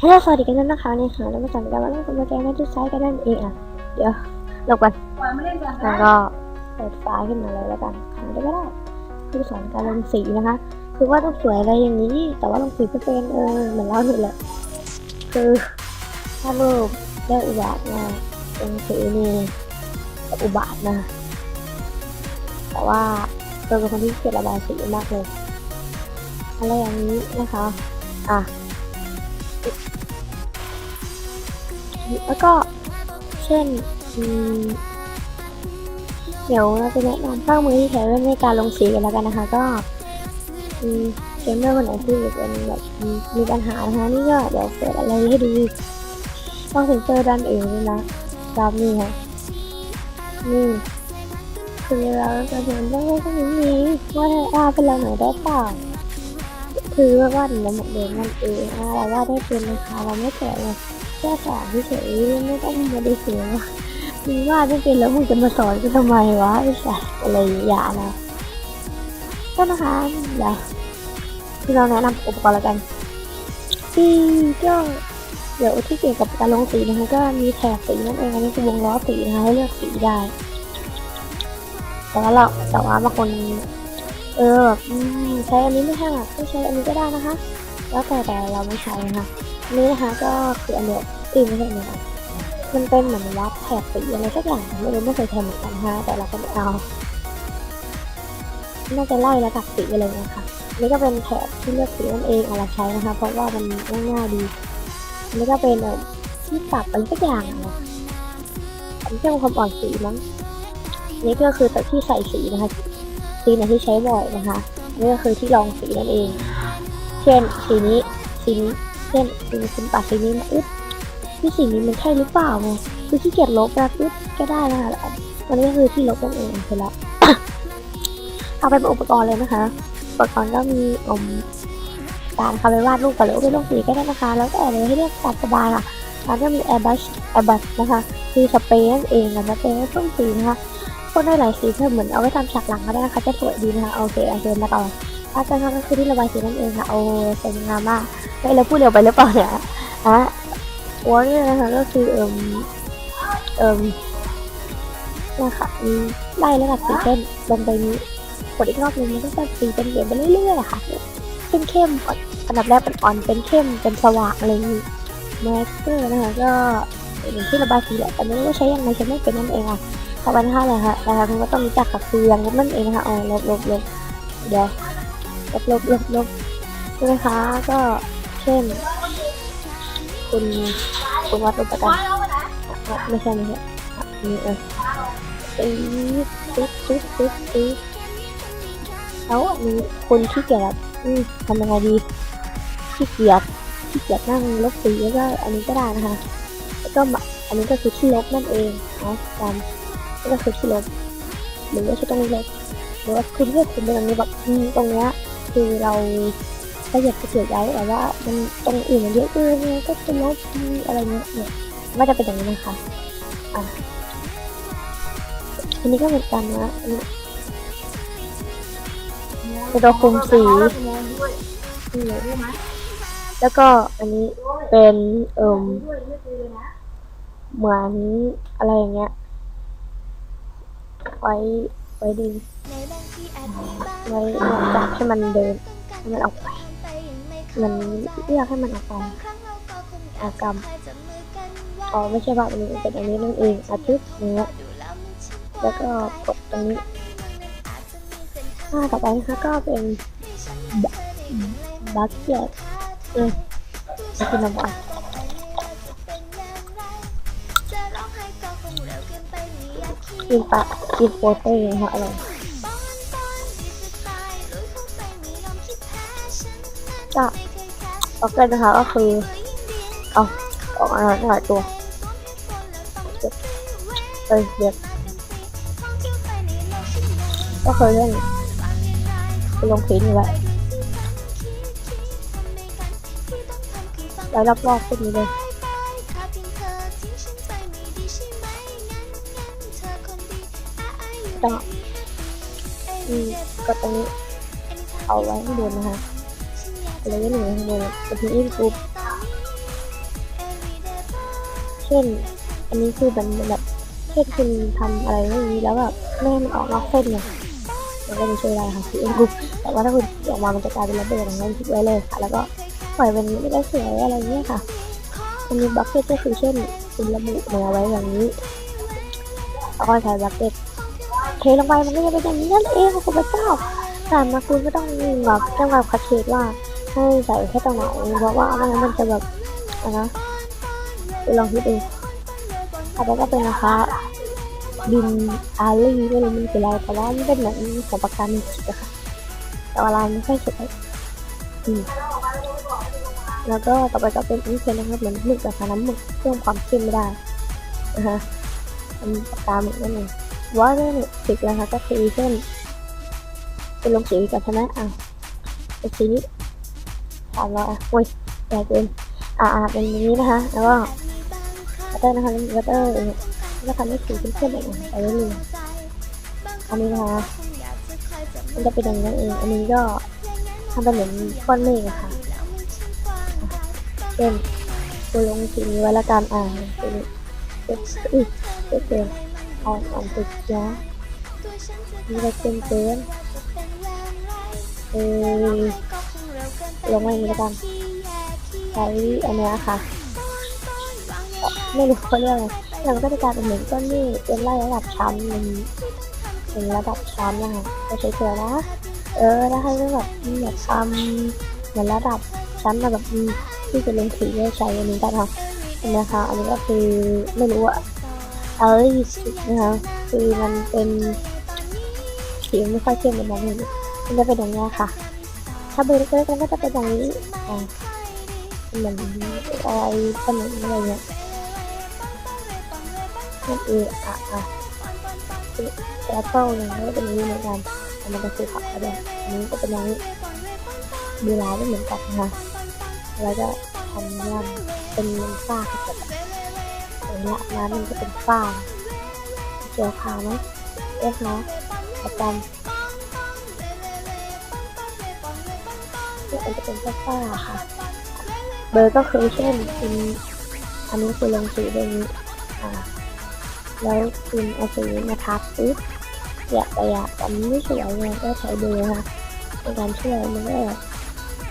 ฮัลโหลสวัสดีกันด้วยนะคะเนี่ยค่ะแล้วมาจัดกันว่าเราจะมาแก้ไม่ทุกไซส์กันนั่นเองอะ เดี๋ยวเราก่อนแล้วก็เปิดไฟล์ขึ้นมาเลยแล้วกันค่ะได้ก็ได้ คือสอนการลงสีนะคะ คือว่าต้องสวยอะไรอย่างนี้ แต่ว่าลงสีไม่เป็นเออเหมือนเล่าถึงแหละ คือถ้ารูปได้อุบาทมาลงสีนี่อุบาทนะ แต่ว่าเราเป็นคนที่เกลียดระบายสีมากเลยอะไรอย่างนี้นะคะ อะ แล้วก็เช่นเดี๋ยวเราจะแนะนำเครื่องมือที่ใช้ในการลงสีกันแล้วกันนะคะ ก็เกมเมอร์คนไหนที่เป็นแบบมีปัญหานะคะนี่ก็เดี๋ยวเปิดอะไรให้ดูต้องเซ็นเซอร์ด้านเองด้วยนะรอบนี้ค่ะนี่คือเราจะเห็นได้ว่าก็นี้มีว่าถ้าเป็นเราหน่อยได้เปล่าคือว่าว่าเราหมดเดิมนั่นเองเราว่าได้เป็นนะคะเราไม่แก่เลย แค่สอนเฉยไม่ต้องมาดูเสียว่ามึงวาไม่เป็นแล้วมึงจะมาสอนกูทำไมวะไอ้สัสอะไรอย่านะก็นะคะเดี๋ยวที่เราแนะนำอุปกรณ์แล้วกันที่ก็เดี๋ยวที่เกี่ยวกับการลงสีนะคะก็มีแถบสีนั่นเองอันนี้คือวงล้อสีนะคะให้เลือกสีได้ แต่ว่าเราแต่ว่าบางคน เออใช้อันนี้ไม่ใช่หรอกก็ใช้อันนี้ก็ได้นะคะ แล้วแต่แต่เราไม่ใช้นะคะ นี่นะคะก็คืออันเดียตีไม่ใช่นเดียมันเป็นเหมือนวัดแถบสีอะไรสักอย่างไม่รู้ไม่เคยทำเหมือนกันนะคะแต่เราก็ไม่เอาน่าจะไล่ระดับสีไปเลยนะคะนี่ก็เป็นแถบที่เลือกสีนั่นเองเอามาใช้นะคะ เพราะว่ามันง่ายๆดีนนี้ก็เป็นที่ปรับอะไรสักอย่างนะอันนี้เป็นความอ่อนสีมั้งนี่ก็คือตัวที่ใส่สีนะคะสีไหนที่ใช้บ่อยนะคะนี่ก็คือที่รองสีนั่นเอง เช่นสีนี้สีนี้ เช่นคุณคุณปัดสีนี้มาอึ๊บที่สีนี้มันใช่หรือเปล่าไงคือขี้เกียจลบนะอึ๊บก็ได้นะคะแล้วอันนี้ก็คือที่ลบนั่นเองเสร็จแล้วเอาไปเป็นอุปกรณ์เลยนะคะอุปกรณ์ก็มีอมการคาไปวาดรูปกับหรือว่าไปลงสีก็ได้นะคะ แล้วแต่เลยให้เลือกตามสบายค่ะแล้วก็มี airbrush airbrush นะคะ คือสเปรย์นั่นเองนะสเปรย์พ่นสีนะคะพ่นได้หลายสีเพื่อเหมือนเอาไว้ทำฉากหลังก็ได้นะคะ จะสวยดีนะคะโอเคโอเคมาต่อ ถ้าจะทำก็คือที่ระบายสีนั่นเองค่ะโอ้สวยงามมากเฮ้ยเราพูดเร็วไปหรือเปล่าเนี่ยฮะวอร์เนี่ยนะคะก็คือเอิมเอิมนะคะมีไล่ระดับสีเข้มลงไปนี้กดอีกรอบนึงมันก็จะสีเป็นเหลืองไปเรื่อยๆค่ะเข้มเข้มอันดับแรกเป็นอ่อนเป็นเข้มเป็นสว่างอะไรนี้แมสเกอร์นะคะก็เป็นที่ระบายสีแหละแต่ไม่รู้ว่าใช้ยังไงใช้ไม่เป็นนั่นเองอะต่อไปนะคะเลยค่ะนะคะคุณก็ต้องรู้จักกับคือยังนั่นเองนะคะอ๋อลบลบลบเดี๋ยว ลบลบลบลบนะคะก็เช่น คุณคุณวัดอุปกรณ์ไม่ใช่ไม่ใช่อะนี่เออตีตึ๊ดตึ๊ดตึ๊ดตึ๊ดแล้วอันนี้คุณขี้เกียจอืมทำยังไงดีขี้เกียจขี้เกียจนั่งลบสีแล้วก็อันนี้ก็ได้นะคะแล้วก็อันนี้ก็คือที่ลบนั่นเองนะจำนี่ก็คือที่ลบหรือว่าที่ตรงนี้ลบหรือว่าคุณเลือกคุณเป็นตรงนี้แบบอืมตรงเนี้ย คือเราก็อยากจะเสียใจแต่ว่ามันตรงอื่นมันเยอะเกินเนี่ยก็เป็นลบอะไรเงี้ยเนี่ยมันจะเป็นอย่างนี้นะคะอะอันนี้ก็เหมือนกันนะเป็นตัวคุมสีแล้วก็อันนี้เป็นเอ่มเหมือนอะไรอย่างเงี้ยไว้ไว้ดึง ไว้หลังจากให้มันเดินให้มันออกไป มันเลือกให้มันออกไปอากรรมอ๋อไม่ใช่แบบนี้เป็นอันนี้นั่นเองอาทิตย์เนี้ยแล้วก็กดตรงนี้หน้าต่อไปนะคะก็เป็นบัคเก็ตเออจะกินน้ำมันกินปะกินโปเต้นะคะอร่อย โอเคนะคะก็คือเอาออกมาหลายตัวเอ้ยเดี๋ยวก็เคยเล่นไปลงคลิปนี่แหละไปรอบๆพวกนี้เลยก็อืมก็ตรงนี้เอาไว้ข้างบนนะคะ อะไรก็หนึ่งข้างบนกดที่อินปุ๊บเช่น อันนี้คือมันแบบเช่นคุณทำอะไรไม่ดีแล้วแบบไม่ให้มันออกนอกเส้นไงมันก็จะช่วยได้ค่ะคือเอ็นกรุ๊ปแต่ว่าถ้าคุณออกมามันจะกลายเป็นระเบิดอย่างนั้นทิ้งไว้เลยค่ะ แล้วก็ปล่อยเป็นไม่ได้สวยอะไรเงี้ยค่ะอันนี้บัคเก็ตก็คือเช่นคุณระบุมาไว้อย่างนี้แล้วก็ใช้บัคเก็ตเทลงไปมันก็จะเป็นอย่างนี้นั่นเองคุณพระเจ้าแต่มาคุณก็ต้องแบบจ้างแบบคัดเทสว่า ให้ใส่แค่ตรงไหนเพราะว่าไม่งั้นมันจะแบบอะนะลองคิดดูต่อไปก็เป็นนะคะบินอารีไม่รู้มันคืออะไรแต่ว่ามันเป็นเหมือนของปากกาเมจิกอะค่ะแต่ว่าลายไม่ค่อยสวยอืมแล้วก็ต่อไปก็เป็นอินเทนนะครับเหมือนหมึกกับน้ำหมึกเพิ่มความเข้มไม่ได้นะฮะเป็นปากกาหมึกนั่นเองว่าเรื่องสิกนะคะก็คือเช่นเป็นลงสีกับชนะอะเป็นสีนี้ สามร้อยอะโอ้ยใหญ่เกินอ่าเป็นนี้นะคะ แล้วก็คัตเตอร์นะคะบัตเตอร์เนี่ยก็ทำให้สีเข้มๆแบบนี้ไปเรื่อยๆอันนี้นะคะมันจะเป็นอย่างนั้นเอง อันนี้ก็ทำเป็นเหมือนก้อนเมฆอะค่ะเป็นตัวลงสีนี้ไว้ละกันอ่าเป็นเอุ้ยเป็นเป็นเอาอันติดยานี่ก็เป็นเกินเออ ลงมาอย่างกันใช้อันนี้ค่ะ ไม่รู้เขาเรียกอะไรแล้วมันก็จะกลายเป็นเหมือนก้อนเมฆเป็นไล่ระดับชั้นมันเป็นระดับชั้นนะคะก็เฉยๆนะ เออแล้วให้มันแบบมีแบบทำเหมือนระดับชั้นระดับอืมที่จะลงสีได้ใช้อันนี้ได้ค่ะนะคะอันนี้ก็คือไม่รู้อะเอ้ยนะคะคือมันเป็นสีไม่ค่อยเข้มเหมือนนั้นเลยมันจะเป็นอย่างนี้ยค่ะ ถ้าเบอร์เล็กๆมันก็จะเป็นอย่างนี้อ่าเหมือนอะไรขนมอะไรเงี้ยนั่นเองอะอะแอปเปิลเนี่ยก็เป็นอย่างนี้เหมือนกันอันก็คือผักกระเดงอันนี้ก็เป็นอย่างนี้ดูร้าไม่เหมือนกันนะคะแล้วก็ทำย่ำเป็นฝ้าครับอย่างนี้ร้านมันจะเป็นฝ้าเจียวขาวไหมเอ๊ะนะประจำ นี่มันจะเป็นฝ้าๆค่ะ เบอร์ก็คือเช่นคุณอันนี้คือลงสีแบบนี้อ่าแล้วคุณเอาสีมาทับปุ๊บอยากแต่อยากแต่มันไม่สวยไงก็ใช้เบอร์ค่ะในการช่วยมันก็แบบ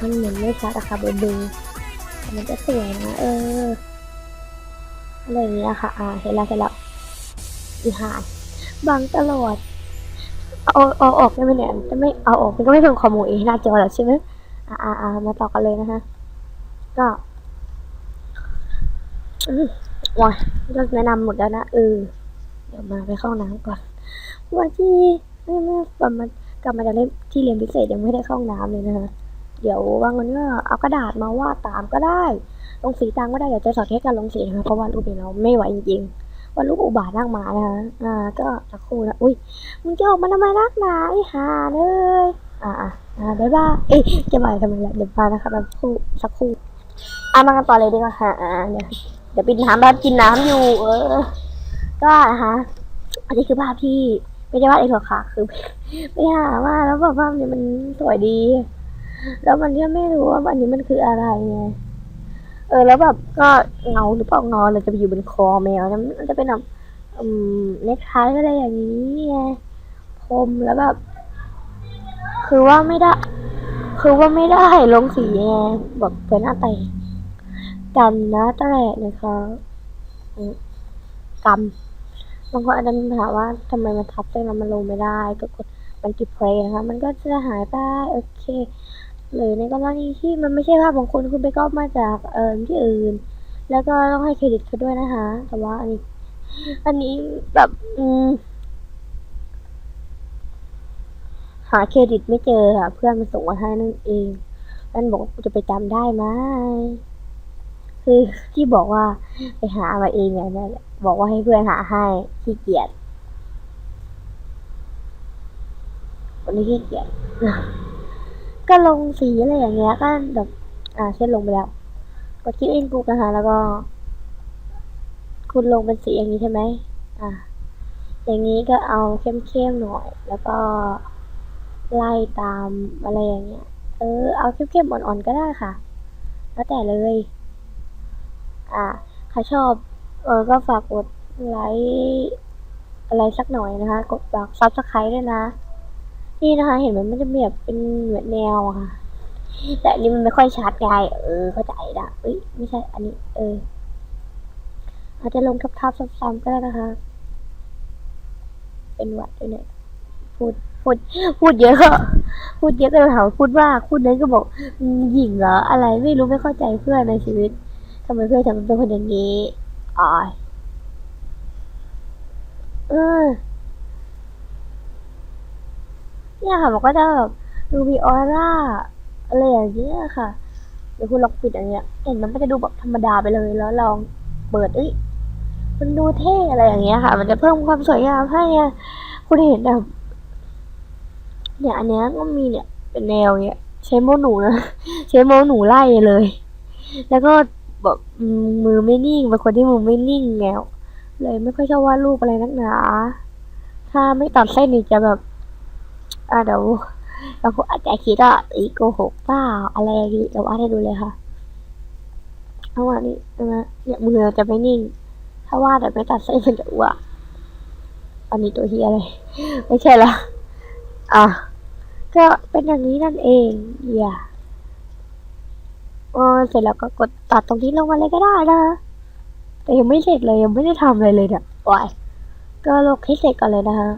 มันเหมือนไม่ชัดอะค่ะเบอร์เบอร์มันจะสวยนะเอออะไรอย่างเงี้ยค่ะ อ่า เห็นแล้วเห็นแล้วอีหานบังตลอด เอาเอาออกได้ไหมเนี่ยจะไม่เอาออกมันก็ไม่เป็นขโมยหน้าจอหรอกใช่ไหม อ่าอ่ามาต่อกันเลยนะคะก็ว้ายก็แนะนำหมดแล้วนะเออเดี๋ยวมาไปเข้าน้ำก่อนวันที่ไม่ไม่กลับมากลับมาจากเล่นที่เรียนพิเศษยังไม่ได้เข้าน้ำเลยนะคะเดี๋ยวบางวันก็เอากระดาษมาวาดตามก็ได้ ลงสีตามก็ได้เดี๋ยวจะสอนเทคการลงสีนะคะเพราะว่ารูปเราไม่ไหวจริงๆว่ารูปอุบาทนั่งมานะคะอ่าก็สักครู่นะอุ้ยมึงจะออกมาทำไมนักหนาไอ้ห่าเลย อ่าอ่าอ่าบ๊ายบายเอ้ยจะบายทำไมล่ะเดี๋ยวมานะคะสักครู่สักครู่อะมากันต่อเลยดีกว่าค่ะอ่าเดี๋ยวเดี๋ยวปิดน้ำแล้วกินน้ำอยู่ เออ ก็นะคะอันนี้คือภาพที่ไม่ได้วาดเองหรอกค่ะ คือไปหามาแล้วแบบภาพนี้มันสวยดี แล้วมันก็ไม่รู้ว่าอันนี้มันคืออะไรไงเออ แล้วแบบก็เงาหรือเปล่าเงาเลยจะไปอยู่บนคอแมวนะมันจะเป็นแบบอืมเน็กไทอะไรอย่างนี้ไงคมแล้วแบบ คือว่าไม่ได้ คือว่าไม่ได้ลงสีไงแบบเป็นหน้าแต่กันนะแต่นะคะอืมกำบางคนอาจจะมีปัญหาว่าทำไมมันทับเส้นแล้วมันลงไม่ได้ก็กดมันติดเพลย์นะคะ มันก็จะหายไปโอเค หรือในกรณีที่มันไม่ใช่ภาพของคุณคุณไปก๊อปมาจากเอ่อที่อื่น แล้วก็ต้องให้เครดิตเขาด้วยนะคะ แต่ว่าอันนี้ อันนี้แบบ อืม หาเครดิตไม่เจอค่ะ เพื่อนมันส่งมาให้นั่นเองเพื่นบอกว่าจะไปจำได้ไหมคือที่บอกว่าไปหามาเองเนี่ยนั่นแหละบอกว่าให้เพื่อนหาให้ขี้เกียจวันนี้ขี้เกียจก็ลงสีอะไรอย่างเงี้ยก็แบบอ่าเช่นลงไปแล้วกดคลิกอินปุ๊บนะคะ แล้วก็ คุณลงเป็นสีอย่างนี้ใช่ไหมอ่าอย่างนี้ก็เอาเข้มๆหน่อย แล้วก็ ไล่ตามอะไรอย่างเงี้ย เออ เอาเข้มๆอ่อนๆก็ได้ค่ะ แล้วแต่เลย อ่าใครชอบ เออ ก็ฝากกดไลค์อะไรสักหน่อยนะคะ กดฝากซับสไครต์ด้วยนะ นี่นะคะ เห็นไหมมันจะมีแบบเป็นเหมือนแนวค่ะ แต่อันนี้มันไม่ค่อยชัดไง เออ เข้าใจละเอ้ย ไม่ใช่ อันนี้ เออ อาจจะลงทับๆซ้ำๆก็ได้นะคะ เป็นหวัดด้วยเนี่ย พูด พูดพูดเยอะ พูดเยอะก็เลยถามพูดมากพูดน้อยก็บอกหญิงเหรอ อะไรไม่รู้ไม่เข้าใจเพื่อนในชีวิตทำไมเพื่อนทำเป็นคนอย่างนี้อ๋อยเออเนี่ยค่ะมันก็จะแบบดูมีออร่าอะไรอย่างเงี้ยค่ะเดี๋ยวคุณลองปิดอันเนี้ยเห็นมันก็จะดูแบบธรรมดาไปเลยแล้วลองเปิดเอ้ยมันดูเท่อะไรอย่างเงี้ยค่ะ มันจะเพิ่มความสวยงามให้คุณเห็นแบบ เนี่ยอันเนี้ยก็มีเนี่ย เป็นแนวเนี้ยใช้โมหนูนะใช้โมหนูไล่เลย แล้วก็แบบมือไม่นิ่งเป็นคนที่มือไม่นิ่งแล้วเลยไม่ค่อยชอบวาดรูปอะไรนักหนาถ้าไม่ตัดเส้นนี่จะแบบอ่าเดี๋ยวเราอาจจะคิดว่าอีโกหกเปล่าอะไรอย่างนี้เดี๋ยววาดให้ดูเลยค่ะเอาว่านี่นะเนี่ยมือจะไม่นิ่ง ถ้าวาดแบบไม่ตัดเส้นมันจะอ้วกอันนี้ตัวเฮียอะไรไม่ใช่ละอะ ก็เป็นอย่างนี้นั่นเองอย่าเออเสร็จแล้วก็กดตัดตรงนี้ลงมาเลยก็ได้นะ แต่ยังไม่เสร็จเลยยังไม่ได้ทำอะไรเลยเนี่ยโอ้ยก็ลงให้เสร็จก่อนเลยนะคะ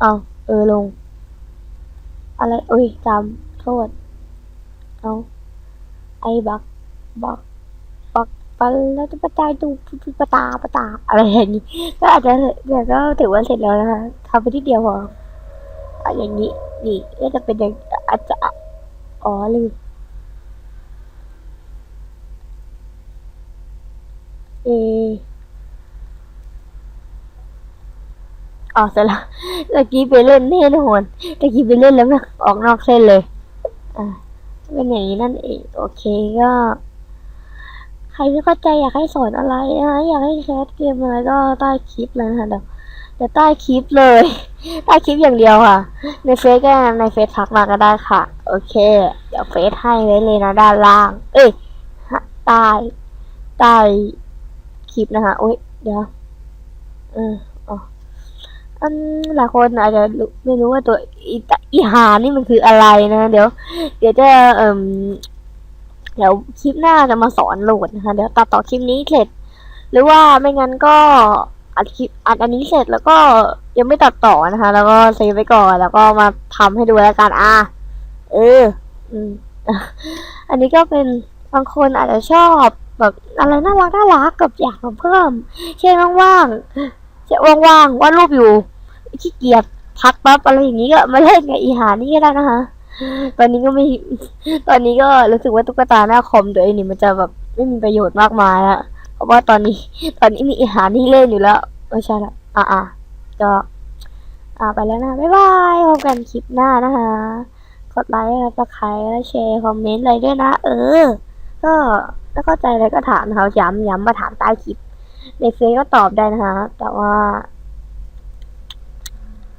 เอาเออลง อะไรเอ้ยจำโทษ เอาไอ้บักบักบักปันแล้วจะประจายตูปะตาปะตาอะไรอย่างนี้ก็อาจจะเดี๋ยวก็ถือว่าเสร็จแล้วนะคะทำไปที่เดียวพอ อะอย่างนี้ นี่ก็จะเป็นอย่างอาจจะอ๋อลืมเอออ๋อเสร็จแล้วตะกี้ไปเล่นแน่นอนตะกี้ไปเล่นแล้วนะออกนอกเส้นเลย อ่าเป็นอย่างนี้นั่นเอง โอเคก็ ใครไม่เข้าใจอยากให้สอนอะไรนะอยากให้แคสเกมอะไรก็ใต้คลิปเลยนะคะเดี๋ยว เดี๋ยวใต้คลิปเลย ใต้คลิปอย่างเดียวค่ะ ในเฟซก็ในเฟซทักมาก็ได้ค่ะ โอเค เดี๋ยวเฟซให้ไว้เลยนะด้านล่าง เอ้ยฮะใต้ใต้คลิปนะคะโอ้ยเดี๋ยวเอออ๋ออันหลายคนอาจจะไม่รู้ว่าตัวอีอีหานี่มันคืออะไรนะ เดี๋ยว เดี๋ยวจะเอ่มเดี๋ยวคลิปหน้าจะมาสอนโหลดนะคะ เดี๋ยวตัดต่อคลิปนี้เสร็จ หรือว่าไม่งั้นก็ อัดคลิปอัดอันนี้เสร็จแล้วก็ยังไม่ตัดต่อนะคะ แล้วก็เซฟไว้ก่อนแล้วก็มาทำให้ดูแล้วกันอะเออ อืมอันนี้ก็เป็นบางคนอาจจะชอบแบบอะไรน่ารักน่ารักกับอยากมาเพิ่ม เช่นว่างๆเช่นว่างๆวาดรูปอยู่ขี้เกียจพักปั๊บอะไรอย่างนี้ก็มาเล่นกับอีหานี่ก็ได้นะคะตอนนี้ก็ไม่ตอนนี้ก็รู้สึกว่าตุ๊กตาหน้าคอมตัวเองนี่มันจะแบบไม่มีประโยชน์มากมายละ ราะว่าตอนนี้ ตอนนี้มีอาหารที่เล่นอยู่แล้วไม่ใช่ละอะอะก็อ่าไปแล้วนะ บ๊ายบายพบกันคลิปหน้านะคะ กดไลค์กดไลค์และแชร์คอมเมนต์อะไรด้วยนะ เออ ก็ถ้าเข้าใจอะไรก็ถามนะคะย้ำย้ำมาถามใต้คลิป ในเฟซก็ตอบได้นะคะ แต่ว่า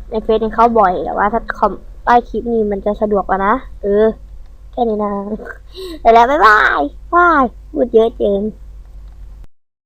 ในเฟซนี่เขาบ่อย แต่ว่าถ้าคอมใต้คลิปนี้มันจะสะดวกกว่านะ เออ แค่นี้นะไปแล้ว บ๊ายบายบายพูดเยอะเกิน